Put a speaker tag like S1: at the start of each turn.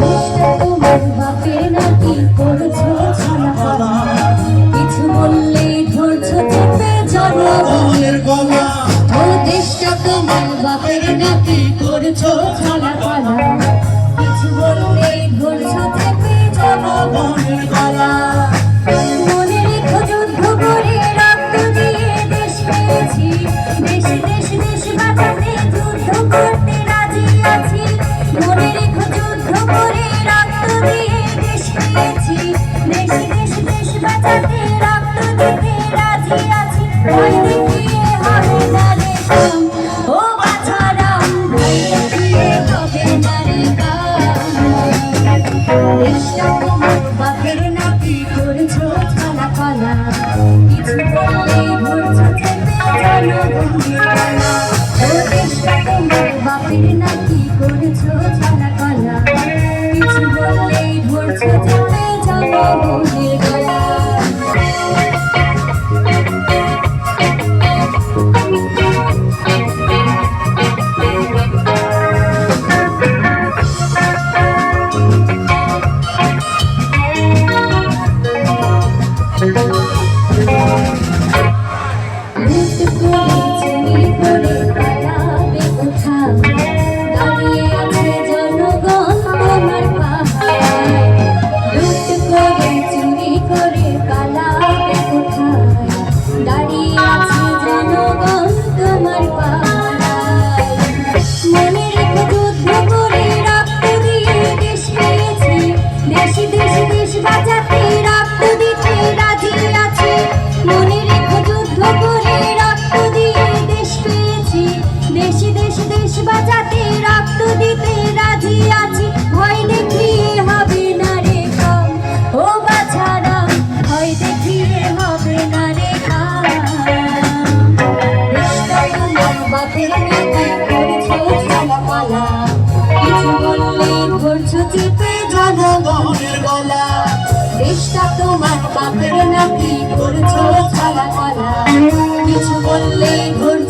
S1: দেশটা তোমার বাপের নাকি করছ ছানা কিছু বললে ধরছো চেপে জনগণের
S2: গলা।
S1: ও দেশটা তোমার বাপের নাকি করছ ছানা কিছু বললে ধরছো চেপে জনগণের গলা। মনে রেখো যুদ্ধ করে রক্ত দিয়ে দেশ পেয়েছি। দেশ দেশ বাপের নাকি করছ ছানা পালা কিছু বললে ধরছো চেপে জনগণের গলা দেশ দেশ দেশ বাঁচাতে রক্ত দিতে রাজি আছি। ভয় দেখিয়ে হবে না রে কম। ও বাছারা, ভয় দেখিয়ে হবে না রে বাপের নাকি করছ ছানাপালা কিছু বললে ধরছো চেপে জনগণের গলা। দেশটা তোমার বাপের নাকি করছ ছানাপালা কিছু বললে ধরছো